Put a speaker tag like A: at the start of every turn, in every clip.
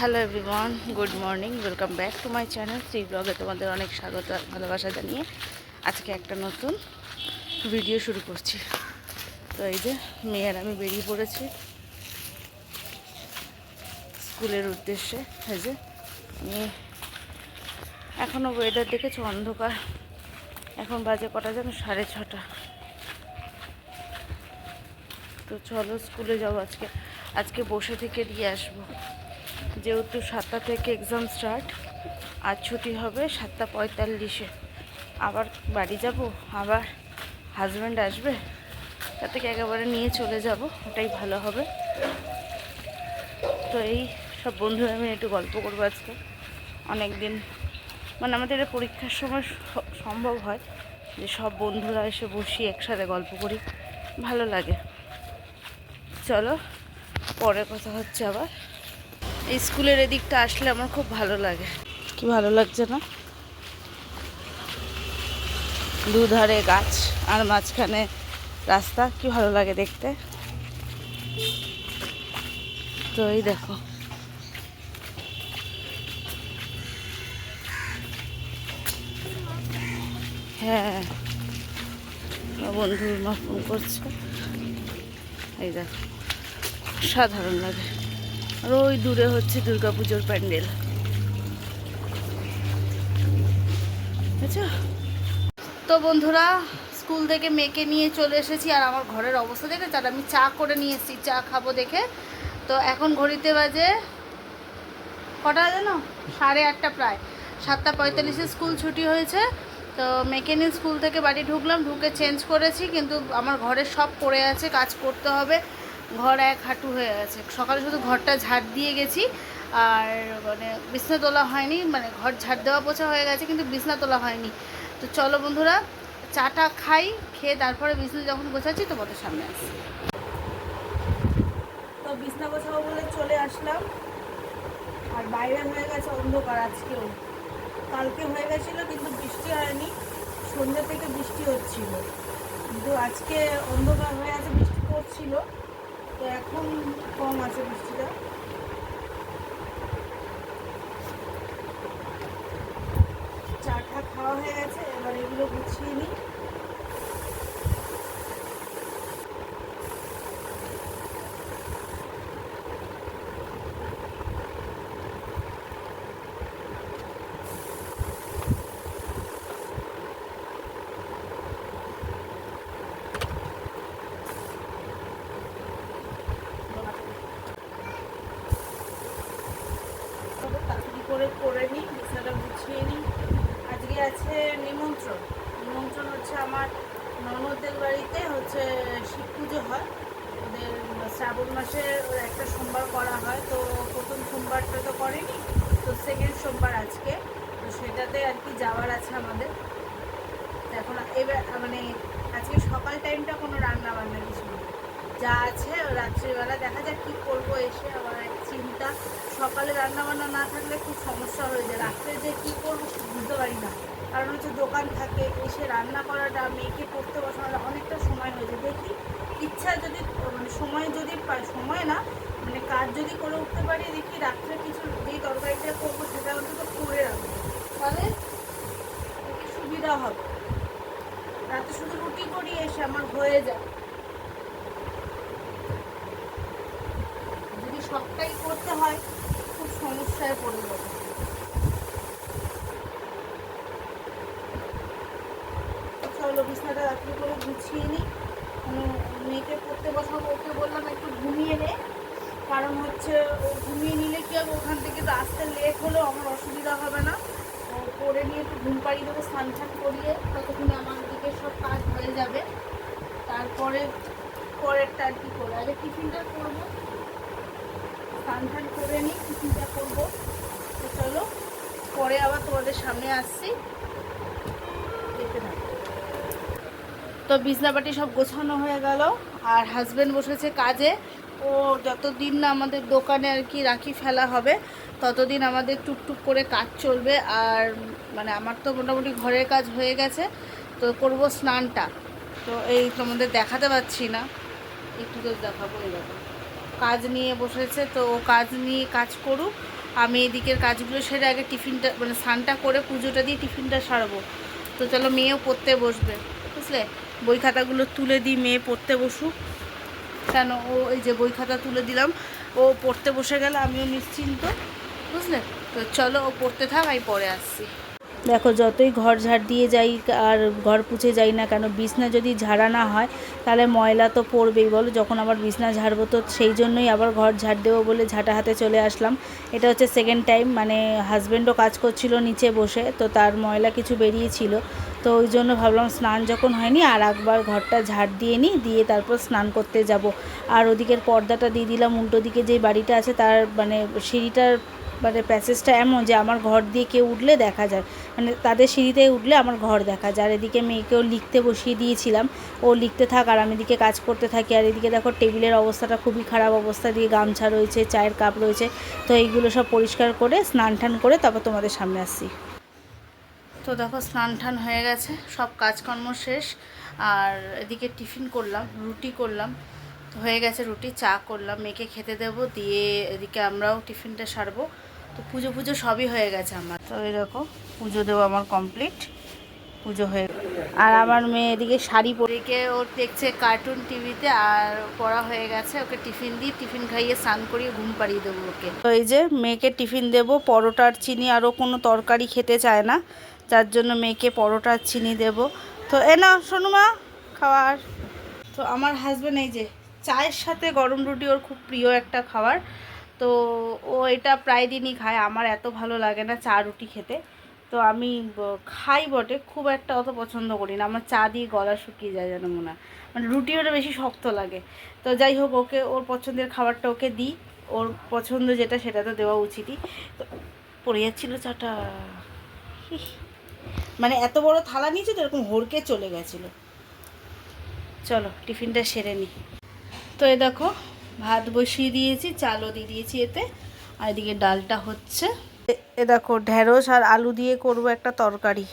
A: Hello everyone good morning welcome back to my channel Shri ব্লগে তোমাদের অনেক স্বাগত আর ভালোবাসা জানিয়ে আজকে একটা নতুন ভিডিও শুরু করছি। তো এই যে মেয়ের আমি বেরিয়ে পড়েছি স্কুলের উদ্দেশ্যে, এই যে মেয়ে এখনও ওয়েদার দেখেছ অন্ধকার। এখন বাজে কটা যেন? সাড়ে ছটা। তো চলো স্কুলে যাব আজকে আজকে বসে থেকে দিয়ে আসব। যেহেতু সাতটা থেকে এক্সাম স্টার্ট আর ছুটি হবে সাতটা পঁয়তাল্লিশে। আবার বাড়ি যাব, আবার হাজব্যান্ড আসবে, তার থেকে একেবারে নিয়ে চলে যাব, ওটাই ভালো হবে। তো এই সব বন্ধুরা আমি একটু গল্প করব আজকে। অনেক দিন মানে আমাদের পরীক্ষার সময় সম্ভব হয় যে সব বন্ধুরা এসে বসি একসাথে গল্প করি, ভালো লাগে। চলো, পরে কথা হচ্ছে আবার। স্কুলের এদিকটা আসলে আমার খুব ভালো লাগে। কি ভালো লাগছে না? দুধারে গাছ আর মাঝখানে রাস্তা, কি ভালো লাগে দেখতে? তো এই দেখো। হ্যাঁ আমার বন্ধুর মা ফোন করছে। এই দেখো সাধারণ লাগে। আর ওই দূরে হচ্ছে দুর্গাপুজোর প্যান্ডেল। আচ্ছা। তো বন্ধুরা, স্কুল থেকে মেয়েকে নিয়ে চলে এসেছি আর আমার ঘরের অবস্থা দেখে তার আমি চা করে নিয়ে এসেছি, চা খাব দেখে। তো এখন ঘড়িতে বাজে কটা জানো? সাড়ে আটটা প্রায়। সাতটা পঁয়তাল্লিশে স্কুল ছুটি হয়েছে। তো মেয়েকে নিয়ে স্কুল থেকে বাড়ি ঢুকলাম, ঢুকে চেঞ্জ করেছি, কিন্তু আমার ঘরে সব পড়ে আছে, কাজ করতে হবে। ঘর এক হাঁটু হয়ে গেছে। সকালে শুধু ঘরটা ঝাড় দিয়ে গেছি, আর মানে বিছনা তোলা হয়নি মানে ঘর ঝাড় দেওয়া পোছা হয়ে গেছে, কিন্তু বিছনা তোলা হয়নি। তো চলো বন্ধুরা, চাটা খাই, খেয়ে তারপরে বিছনা যখন গোছাচ্ছি, তোমাদের সামনে আসি তো বিছনা গোছাবো বলে চলে আসলাম। আর বাইরে হয়ে গেছে অন্ধকার আজকেও। কালকে হয়ে গেছিল, কিন্তু বৃষ্টি হয়নি। সন্ধ্যা থেকে বৃষ্টি হচ্ছিল। কিন্তু আজকে অন্ধকার হয়ে আছে, বৃষ্টি পড়ছিল। এখন কম আছে বৃষ্টিটা। চা খাওয়া হয়ে গেছে এবার এগুলো গুছিয়ে নিই তবে তাড়াতাড়ি করে করে নিই বিছানাটা গুছিয়ে নিই আজকে আছে নিমন্ত্রণ নিমন্ত্রণ হচ্ছে আমার ননদের বাড়িতে হচ্ছে শিব পুজো হয়। ওদের শ্রাবণ মাসে একটা সোমবার করা হয়, তো প্রথম সোমবারটা তো করেনি, তো সেকেন্ড সোমবার আজকে। তো সেটাতে আর কি যাওয়ার আছে আমাদের। এখন এবার মানে আজকে সকাল টাইমটা কোনো রান্না বান্না কিছু যা আছে, রাত্রিবেলা দেখা যাক কী করব এসে আবার এক চিন্তা। সকালে রান্না বান্না না থাকলে খুব সমস্যা হয়ে যায়। রাত্রে যে কী করব বুঝতে পারি না। কারণ হচ্ছে দোকান থাকে, এসে রান্না করাটা মেয়েকে পড়তে বসানোটা অনেকটা সময় হয়ে যায়। দেখি ইচ্ছা যদি মানে সময় যদি সময় না মানে কাজ যদি করে উঠতে পারি, দেখি রাত্রে কিছু যেই তরকারিটা করব সেটা অন্তত করে রাখব। তাহলে সুবিধা হবে। রাতে শুধু রুটি করি, এসে আমার হয়ে যায়। যদি সবটাই করতে হয়, খুব সমস্যায় পড়ে যাবে। চলো বিছনাটা রাত্রি করে গুছিয়ে নিই। মেয়েকে পড়তে বসাবো, ওকে বললাম একটু ঘুমিয়ে নে। কারণ হচ্ছে ও ঘুমিয়ে নিলে কি হবে? ওখান থেকে তো আসতে লেট হলেও আমার অসুবিধা হবে না। করে নিয়ে একটু ঘুম পাড়িয়ে দেবো, স্নান টান করিয়ে ততক্ষণে আমার দিকে সব কাজ হয়ে যাবে। তারপরে পরেরটা আর কি করে আগে টিফিনটা করব। স্নান টান করে নিই, টিফিনটা করব। তো চলো, পরে আবার তোমাদের সামনে আসছি। তো বিছনাপাটি সব গোছানো হয়ে গেল। আর হাজব্যান্ড বসেছে কাজে। ও যতদিন না আমাদের দোকানে আর কি রাখি ফেলা হবে, ততদিন আমাদের টুকটুক করে কাজ চলবে। আর মানে আমার তো মোটামুটি ঘরের কাজ হয়ে গেছে, তো করব স্নানটা। তো এই তোমাদের দেখাতে পাচ্ছি না। একটু তো দেখাবো দেখো। কাজ নিয়ে বসেছে, তো কাজ নিয়ে কাজ করুক। আমি এদিকের কাজগুলো সেরে আগে টিফিনটা মানে স্নানটা করে পুজোটা দিয়ে টিফিনটা সারবো। তো চলো মেয়েও পড়তে বসবে, বুঝলে? বই খাতাগুলো তুলে দিই, মেয়ে পড়তে বসুক। কেন? ও এই যে বই খাতা তুলে দিলাম। ও পড়তে বসে গেলে, আমিও নিশ্চিন্ত। বুঝলে? তো চলো, ও পড়তে থাক, আমি পরে আসছি। দেখো, যতই ঘর ঝাড় দিয়ে যাই আর ঘর পুছে যাই না কেন, বিছনা যদি ঝাড়া না হয়, তাহলে ময়লা তো পড়বেই। বলো, যখন আবার বিছনা ঝাড়বো, তো সেই জন্যই আবার ঘর ঝাড় দেবো বলে ঝাঁটা হাতে চলে আসলাম। এটা হচ্ছে সেকেন্ড টাইম মানে হাজব্যান্ডও কাজ করছিল নিচে বসে, তো তার ময়লা কিছু বেরিয়েছিল। তো ওই জন্য ভাবলাম স্নান যখন হয়নি, আর একবার ঘরটা ঝাড় দিয়ে নিই, দিয়ে তারপর স্নান করতে যাব। আর ওদিকের পর্দাটা দিয়ে দিলাম, উল্টো দিকে যে বাড়িটা আছে তার মানে সিঁড়িটার মানে প্যাসেজটা এমন যে আমার ঘর দিয়ে কেউ উঠলে দেখা যায়। মানে তাদের সিঁড়িতে উঠলে আমার ঘর দেখা যায়। আর এদিকে মেয়েকেও লিখতে বসিয়ে দিয়েছিলাম, ও লিখতে থাক আর আমি এদিকে কাজ করতে থাকি। আর এদিকে দেখো টেবিলের অবস্থাটা খুবই খারাপ অবস্থা দিয়ে গামছা রয়েছে, চায়ের কাপ রয়েছে, তো এইগুলো সব পরিষ্কার করে স্নান টান করে তারপর তোমাদের সামনে আসছি। তো দেখো স্নান টান হয়ে গেছে, সব কাজকর্ম শেষ। আর এদিকে টিফিন করলাম, রুটি করলাম, হয়ে গেছে রুটি, চা করলাম, মেয়েকে খেতে দেবো, দিয়ে এদিকে আমরাও টিফিনটা সারবো। তো পুজো পুজো সবই হয়ে গেছে আমার। তো এরকম পুজো দেবো আমার কমপ্লিট পুজো হয়ে আর আমার মেয়ে এদিকে শাড়ি পরে ওর দেখছে কার্টুন টিভিতে আর পড়া হয়ে গেছে, ওকে টিফিন দিই টিফিন খাইয়ে স্নান করিয়ে ঘুম পাড়িয়ে দেবো ওকে। তো এই যে মেয়েকে টিফিন দেবো, পরোটার চিনি, আরও কোনো তরকারি খেতে চায় না। যার জন্য মেয়েকে পরোটা চিনি দেবো। তো এ না শোনো মা, খাওয়ার। তো আমার হাজব্যান্ড এই যে, চায়ের সাথে গরম রুটি ওর খুব প্রিয় একটা খাবার। তো ও এটা প্রায় দিনই খায়, আমার এত ভালো লাগে না চা রুটি খেতে। তো আমি খাই বটে, খুব একটা অত পছন্দ করি না, আমার চা দিয়ে গলা শুকিয়ে যায় যেন মনে হয়। মানে রুটি ওটা বেশি শক্ত লাগে। তো যাই হোক, ওকে, ওর পছন্দের খাবারটা ওকে দিই। ওর পছন্দ যেটা, সেটা তো দেওয়া উচিতই। তো পড়ে যাচ্ছিল চাটা। মানে এত বড় থালা নিয়েছে তো এরকম হড়কে চলে গেছিল। চলো, টিফিনটা সেরে নিই তো এ দেখো, ভাত বসিয়ে দিয়েছি, চালও দিয়ে দিয়েছি এতে, আর এদিকে ডালটা হচ্ছে। এ- দেখো, ঢেঁড়স আর আলু দিয়ে করব একটা তরকারি।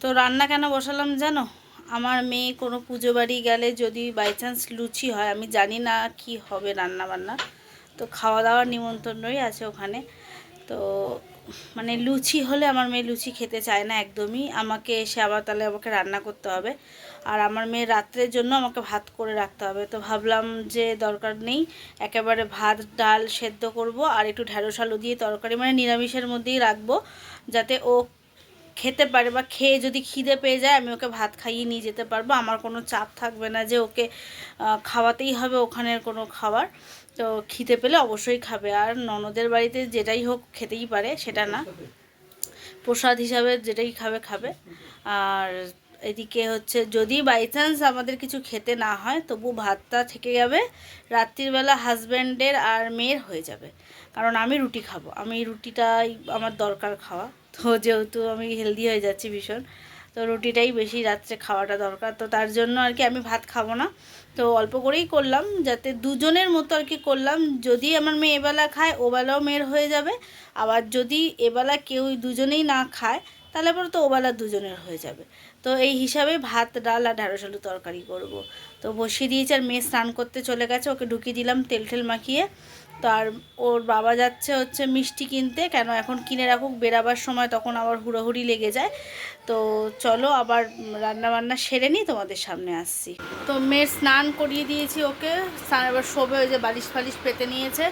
A: তো রান্না কেন বসালাম জানো? আমার মেয়ে কোনো পুজো বাড়ি গেলে যদি বাই চান্স লুচি হয়, আমি জানি না কি হবে রান্না বান্না তো খাওয়া দাওয়ার নিমন্ত্রণই আছে ওখানে। তো মানে লুচি হলে আমার মেয়ে লুচি খেতে চায় না একদমই। আমাকে এসে আবার তাহলে আমাকে রান্না করতে হবে। আর আমার মেয়ে রাত্রের জন্য আমাকে ভাত করে রাখতে হবে। তো ভাবলাম যে দরকার নেই, একেবারে ভাত, ডাল সেদ্ধ করব আর একটু ঢেঁড়স আলু দিয়ে তরকারি মানে নিরামিষের মধ্যেই রাখব। যাতে ও খেতে পারে বা খেয়ে যদি খিদে পেয়ে যায়, আমি ওকে ভাত খাইয়ে নিয়ে যেতে পারব। আমার কোনো চাপ থাকবে না যে ওকে খাওয়াতেই হবে ওখানের কোনো খাবার। তো খিদে পেলে অবশ্যই খাবে। আর ননদের বাড়িতে যেটাই হোক খেতেই পারে, সেটা না। প্রসাদ হিসাবে যেটাই খাবে খাবে। আর এদিকে হচ্ছে, যদি বাই চান্স আমাদের কিছু খেতে না হয়, তবু ভাতটা থেকে যাবে রাত্রিবেলা হাজব্যান্ডের আর মেয়ের হয়ে যাবে। কারণ আমি রুটি খাব। আমি রুটিটাই আমার দরকার খাওয়া। তো যেহেতু আমি হেলদি হয়ে যাচ্ছি ভীষণ তো রুটিটাই বেশি রাত্রে খাওয়াটা দরকার। তো তার জন্য আর কি আমি ভাত খাব না। তো অল্প করেই করলাম, যাতে দুজনের মতো আর কি করলাম। যদি আমার মেয়ে এবেলা খায়, ওবেলাও মেয়ের হয়ে যাবে। আবার যদি এবেলা কেউ দুজনেই না খায়, তাহলে পরে তো ওবেলা দুজনের হয়ে যাবে। তো এই হিসাবে ভাত, ডাল আর ঢ্যাঁড়স আলু তরকারি করব। তো বসিয়ে দিয়েছি আর মেয়ে স্নান করতে চলে গেছে, ওকে ঢুকিয়ে দিলাম তেল ঠেল মাখিয়ে। তো আর ওর বাবা যাচ্ছে হচ্ছে মিষ্টি কিনতে। কেন এখন কিনে রাখুক, বেরাবার সময় তখন আবার হুড়োহুড়ি লেগে যায়। তো চলো আবার রান্না বান্না সেরে নিই, তোমাদের সামনে আসছি। তো মেয়ের স্নান করিয়ে দিয়েছি ওকে। স্নান এবার শোবে ওই যে বালিশ ফালিশ পেতে নিয়েছে।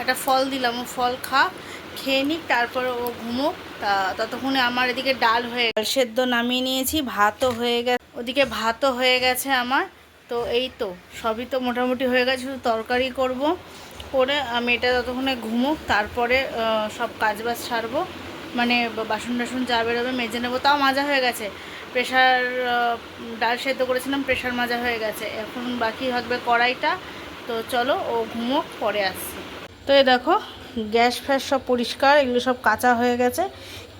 A: একটা ফল দিলাম, ও ফল খা খেয়ে নিক, তারপরে ও ঘুমুক। তা ততক্ষণে আমার এদিকে ডাল হয়ে সেদ্ধ নামিয়ে নিয়েছি, ভাতও হয়ে গেছে। ওদিকে ভাতও হয়ে গেছে আমার। তো এই তো, সবই তো মোটামুটি হয়ে গেছে, শুধু তরকারি করব। করে আমি এটা ততক্ষণে ঘুমোক, তারপরে সব কাজ বাজ সারবো। মানে বাসন টাসন যা বেরোবে মেজে নেব। তাও মাজা হয়ে গেছে। প্রেশার ডাল সেদ্ধ করেছিলাম প্রেশার মাজা হয়ে গেছে। এখন বাকি থাকবে কড়াইটা। তো চলো, ও ঘুমোক, পরে আসছি। তো এ দেখো, গ্যাস ফ্যাস সব পরিষ্কার, এগুলো সব কাঁচা হয়ে গেছে।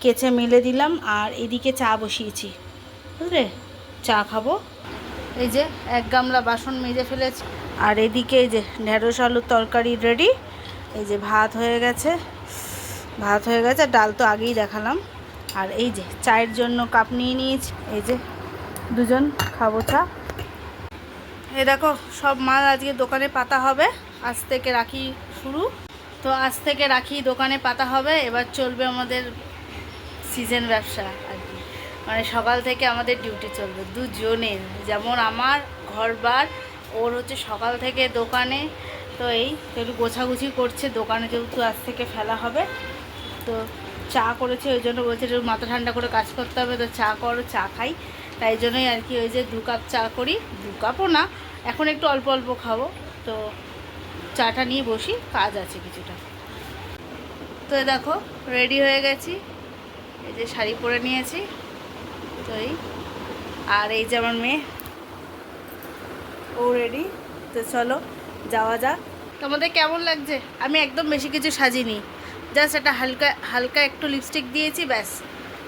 A: কেচে মেলে দিলাম, আর এদিকে চা বসিয়েছি। বুঝলে? চা খাব। এই যে এক গামলা বাসন মেজে ফেলেছি। আর এদিকে এই যে ঢেঁড়স আলুর তরকারি রেডি এই যে ভাত হয়ে গেছে। ভাত হয়ে গেছে ডাল তো আগেই দেখালাম। আর এই যে চায়ের জন্য কাপ নিয়ে নিয়েছি। এই যে দুজন, খাব চা। এ দেখো, সব মাল আজকে দোকানে পাতা হবে। আজ থেকে রাখি শুরু। তো আজ থেকে রাখি দোকানে পাতা হবে। এবার চলবে আমাদের সিজন ব্যবসা। মানে সকাল থেকে আমাদের ডিউটি চলবে দুজনের যেমন আমার ঘরবার, ওর হচ্ছে সকাল থেকে দোকানে। তো এই তো একটু গোছাগুছি করছে, দোকানে যেহেতু আজ থেকে ফেলা হবে, তো চা করেছে, ওই জন্য বলছে একটু মাথা ঠান্ডা করে কাজ করতে হবে, তো চা করো, চা খাই। তাই জন্যই আর কি ওই যে দু কাপ চা করি, দু কাপও না, এখন একটু অল্প অল্প খাব। তো চাটা নিয়ে বসি, কাজ আছে কিছুটা। তো দেখো রেডি হয়ে গেছি। এই যে শাড়ি পরে নিয়েছি। তো আর এই যে আমার মেয়ে, ও রেডি তো চলো, যাওয়া যাক। তোমাদের কেমন লাগছে? আমি একদম বেশি কিছু সাজিনি। জাস্ট একটা হালকা হালকা একটু লিপস্টিক দিয়েছি, ব্যাস।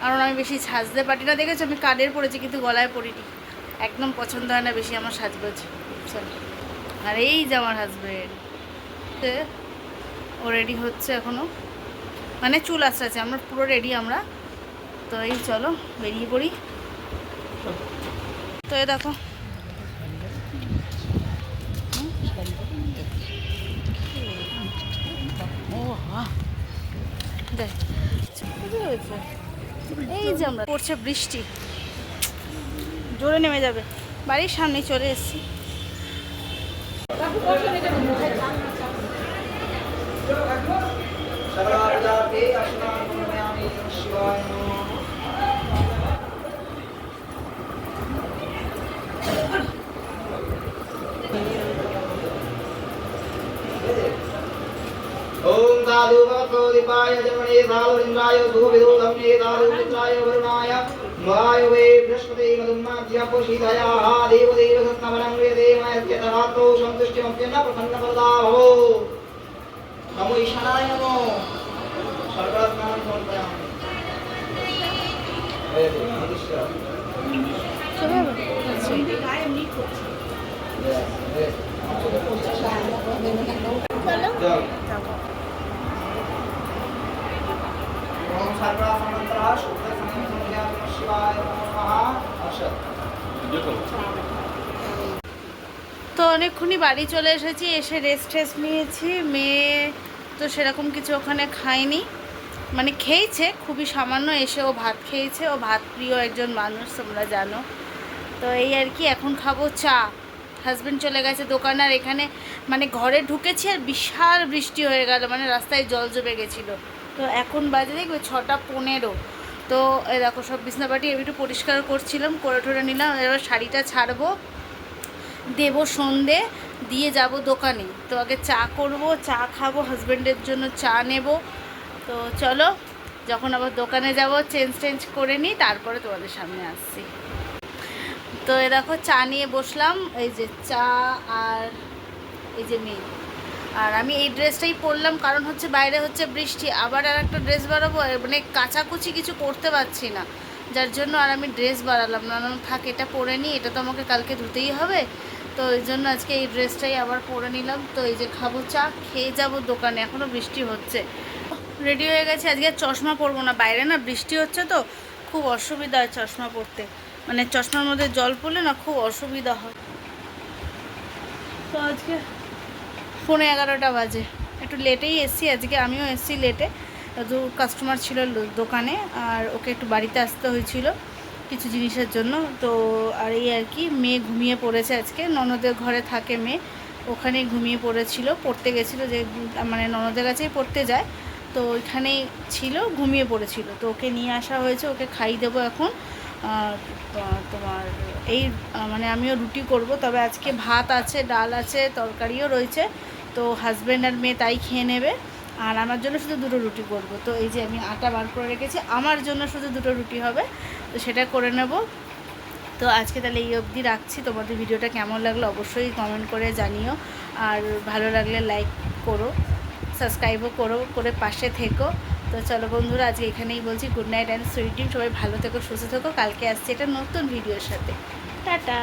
A: কারণ আমি বেশি সাজতে পারি না, দেখেছি? আমি কানের পরেছি, কিন্তু গলায় পরিনি। একদম পছন্দ হয় না বেশি আমার সাজগোজ। আর এই যে আমার হাজবেন্ড ও রেডি হচ্ছে এখনও মানে চুল আশ্রাচ্ছে আমরা পুরো রেডি আমরা। তো এই চলো, বেরিয়ে পড়ি। তো এ দেখো। এই যে আমরা পড়ছে বৃষ্টি। জোরে নেমে যাবে। বাড়ির সামনে চলে এসছি।
B: শিবায় धूमवत्सोदीपाय जन्मने सालुरिन्द्राय धूमिदूतम्ये सालुमित्राय वरुणाय महायुवे बृहस्पते मदुन्नाद्य पुषीधयाः देवदेव सत्नवरं वेदेमयत्यत रात्रौ सन्तुष्टिमप्यन्न प्रसन्नप्रदा भवो नमो ईशानाय नमो सर्वरत्नां समर्पयामि Yes, yes.
A: তো অনেকক্ষণই বাড়ি চলে এসেছি, এসে রেস্ট টেস্ট নিয়েছি। মেয়ে তো সেরকম কিছু ওখানে খায়নি। মানে খেয়েছে, খুবই সামান্য, এসে ও ভাত খেয়েছে। ও ভাত প্রিয় একজন মানুষ, তোমরা জানো। তো এই আর কি, এখন খাব চা। হাজব্যান্ড চলে গেছে দোকান, আর এখানে মানে ঘরে ঢুকেছি আর বিশাল বৃষ্টি হয়ে গেল। মানে রাস্তায় জল জমে গেছিল। তো এখন বাজে দেখবে ছটা পনেরো। তো দেখো সব বিছনাবাটি আমি একটু পরিষ্কার করছিলাম, করে টরে নিলাম, এবার শাড়িটা ছাড়বো। দেব সন্ধে, দিয়ে যাব দোকানে। তো আগে চা করব, চা খাব হাজব্যান্ডের জন্য চা নেব। তো চলো, যখন আবার দোকানে যাব চেঞ্জ টেঞ্জ করে নিই, তারপরে তোমাদের সামনে আসছি। তো এ দেখো চা নিয়ে বসলাম, এই যে চা আর এই যে মেয়ে। আর আমি এই ড্রেসটাই পরলাম, কারণ হচ্ছে বাইরে হচ্ছে বৃষ্টি। আবার আর একটা ড্রেস বাড়াবো মানে কাচাকুচি কিছু করতে পারছি না। যার জন্য আর আমি ড্রেস বাড়ালাম না। থাক, এটা পরে নিই এটা তো আমাকে কালকে ধুতেই হবে। তো এই জন্য আজকে এই ড্রেসটাই আবার পরে নিলাম। তো এই যে খাব চা, খেয়ে যাব দোকানে এখনও বৃষ্টি হচ্ছে। রেডি হয়ে গেছে, আজকে আর চশমা পরবো না। বাইরে না বৃষ্টি হচ্ছে তো, খুব অসুবিধা হয় চশমা পরতে। মানে চশমার মধ্যে জল পড়লে না খুব অসুবিধা হয়। তো আজকে এগারোটা বাজে। একটু লেটেই এসছি, আজকে আমিও এসছি লেটে দু কাস্টমার ছিল দোকানে, আর ওকে একটু বাড়িতে আসতে হয়েছিল কিছু জিনিসের জন্য। তো আর এই আর কি, মেয়ে ঘুমিয়ে পড়েছে আজকে। ননদের ঘরে থাকে মেয়ে ওখানে ঘুমিয়ে পড়েছিল, পড়তে গেছিল যে মানে ননদের কাছেই পড়তে যায়। তো ওইখানেই ছিল, ঘুমিয়ে পড়েছিল। তো ওকে নিয়ে আসা হয়েছে, ওকে খাই দেবো এখন। তোমার এই মানে আমিও রুটি করব, তবে আজকে ভাত আছে, ডাল আছে, তরকারিও রয়েছে। তো হাজব্যান্ড আর মেয়ে তাই খেয়ে নেবে। আর আমার জন্য শুধু দুটো রুটি করব। তো এই যে আমি আটা বার করে রেখেছি, আমার জন্য শুধু দুটো রুটি হবে। তো সেটা করে নেব। তো আজকে তাহলে এই অবধি রাখছি। তোমাদের ভিডিওটা কেমন লাগল অবশ্যই কমেন্ট করে জানিও। আর ভালো লাগলে লাইক করো সাবস্ক্রাইবও করো, করে পাশে থেকো। তো চলো বন্ধুরা, আজকে এখানেই বলছি good night and sweet dream সবাই ভালো থেকো, সুস্থ থেকো। কালকে আসছে এটা নতুন ভিডিওর সাথে। টাটা।